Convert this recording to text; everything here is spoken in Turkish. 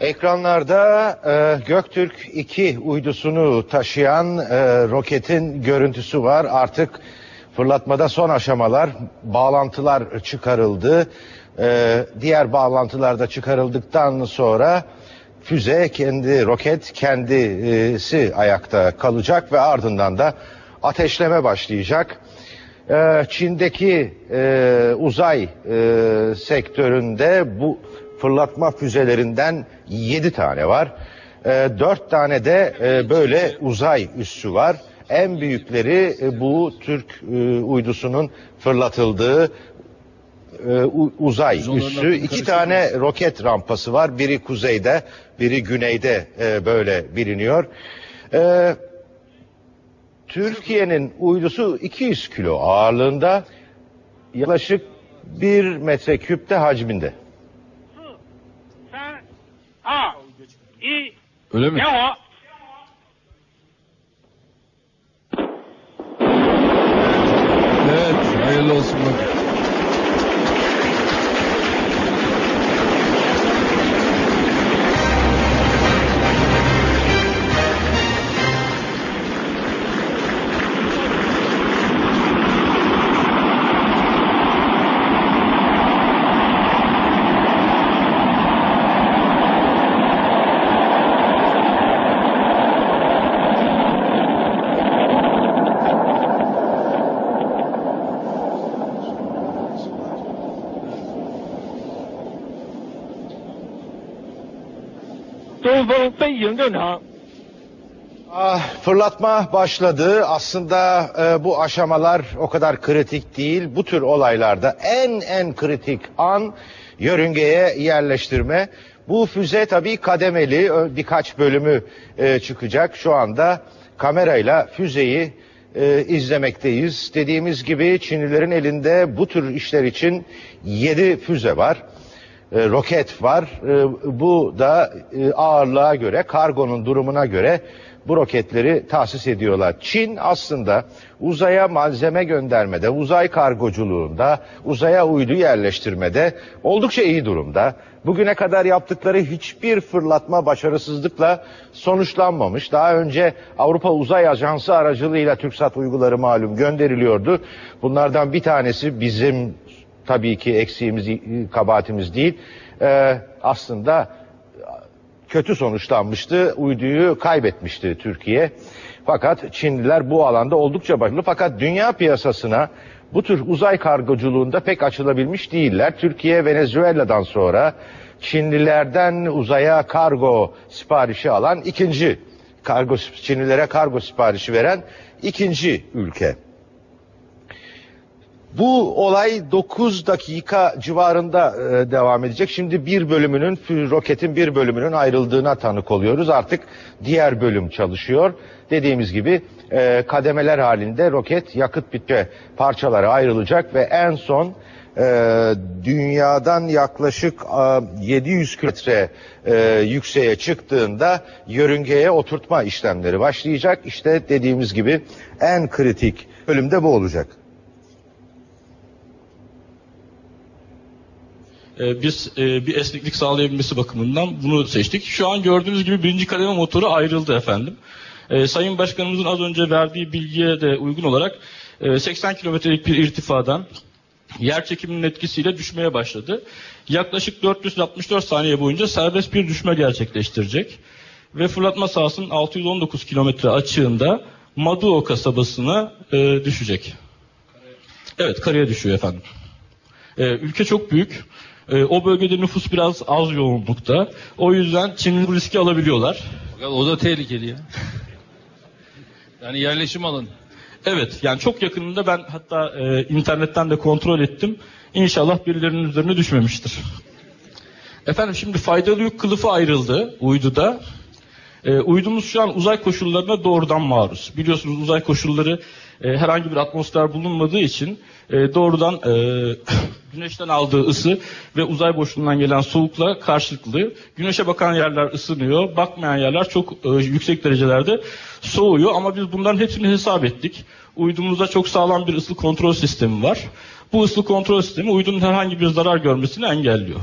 Ekranlarda e, Göktürk 2 uydusunu taşıyan e, roketin görüntüsü var. Artık fırlatmada son aşamalar, bağlantılar çıkarıldı. E, diğer bağlantılar da çıkarıldıktan sonra füze kendi roket kendisi ayakta kalacak ve ardından da ateşleme başlayacak. Ee, Çin'deki e, uzay e, sektöründe bu fırlatma füzelerinden 7 tane var. E, 4 tane de e, böyle uzay üssü var. En büyükleri e, bu Türk e, uydusunun fırlatıldığı e, uzay üssü. İki tane roket rampası var. Biri kuzeyde, biri güneyde e, böyle biliniyor. E, Türkiye'nin uydusu 200 kilo ağırlığında yaklaşık 1 metreküpte hacminde. Öyle mi? 点火！Evet, hayırlı olsun bak. Ah, fırlatma başladı. Aslında e, bu aşamalar o kadar kritik değil. Bu tür olaylarda en en kritik an yörüngeye yerleştirme. Bu füze tabii kademeli birkaç bölümü e, çıkacak. Şu anda kamerayla füzeyi e, izlemekteyiz. Dediğimiz gibi Çinlilerin elinde bu tür işler için 7 füze var. E, roket var. E, bu da e, ağırlığa göre, kargonun durumuna göre bu roketleri tahsis ediyorlar. Çin aslında uzaya malzeme göndermede, uzay kargoculuğunda, uzaya uydu yerleştirmede oldukça iyi durumda. Bugüne kadar yaptıkları hiçbir fırlatma başarısızlıkla sonuçlanmamış. Daha önce Avrupa Uzay Ajansı aracılığıyla TürkSat uyguları malum gönderiliyordu. Bunlardan bir tanesi bizim tabii ki eksiğimiz, kabahatimiz değil. Ee, aslında kötü sonuçlanmıştı. Uyduyu kaybetmişti Türkiye. Fakat Çinliler bu alanda oldukça başarılı. Fakat dünya piyasasına bu tür uzay kargoculuğunda pek açılabilmiş değiller. Türkiye Venezuela'dan sonra Çinlilerden uzaya kargo siparişi alan ikinci kargo Çinlilere kargo siparişi veren ikinci ülke. Bu olay 9 dakika civarında e, devam edecek. Şimdi bir bölümünün, roketin bir bölümünün ayrıldığına tanık oluyoruz. Artık diğer bölüm çalışıyor. Dediğimiz gibi e, kademeler halinde roket yakıt bitme parçaları ayrılacak ve en son e, dünyadan yaklaşık e, 700 kilometre e, yükseğe çıktığında yörüngeye oturtma işlemleri başlayacak. İşte dediğimiz gibi en kritik bölümde bu olacak. Ee, biz e, bir esneklik sağlayabilmesi bakımından bunu seçtik. Şu an gördüğünüz gibi birinci kademe motoru ayrıldı efendim. Ee, Sayın Başkanımızın az önce verdiği bilgiye de uygun olarak e, 80 kilometrelik bir irtifadan yer çekiminin etkisiyle düşmeye başladı. Yaklaşık 464 saniye boyunca serbest bir düşme gerçekleştirecek. Ve fırlatma sahasının 619 kilometre açığında Maduo kasabasına e, düşecek. Evet karaya düşüyor efendim. Ee, ülke çok büyük. Ee, o bölgede nüfus biraz az yoğunlukta. O yüzden Çinli bu riski alabiliyorlar. Fakat o da tehlikeli ya. Yani yerleşim alanı. Evet yani çok yakınında ben hatta e, internetten de kontrol ettim. İnşallah birilerinin üzerine düşmemiştir. Efendim şimdi faydalı yük kılıfı ayrıldı uyduda. E, uydumuz şu an uzay koşullarına doğrudan maruz. Biliyorsunuz uzay koşulları e, herhangi bir atmosfer bulunmadığı için e, doğrudan e, güneşten aldığı ısı ve uzay boşluğundan gelen soğukla karşılıklı. Güneşe bakan yerler ısınıyor, bakmayan yerler çok e, yüksek derecelerde soğuyor ama biz bunların hepsini hesap ettik. Uydumuzda çok sağlam bir ısı kontrol sistemi var. Bu ısı kontrol sistemi uydunun herhangi bir zarar görmesini engelliyor.